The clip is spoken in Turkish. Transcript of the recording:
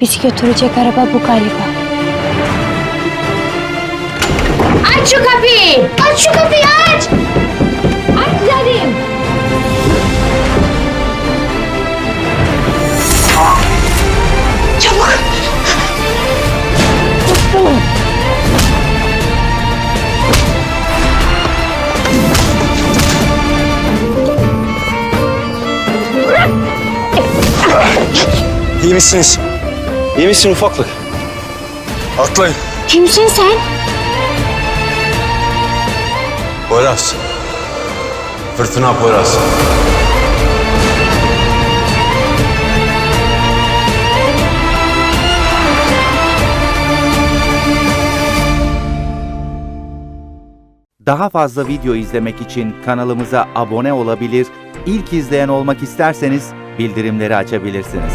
Bizi götürecek araba bu galiba. Aç şu kapıyı! Aç şu kapıyı aç! Aç dedim! Çabuk! İyi misiniz? İyi misin ufaklık? Atlayın. Kimsin sen? Poyraz. Fırtına Poyraz. Daha fazla video izlemek için kanalımıza abone olabilir, ilk izleyen olmak isterseniz bildirimleri açabilirsiniz.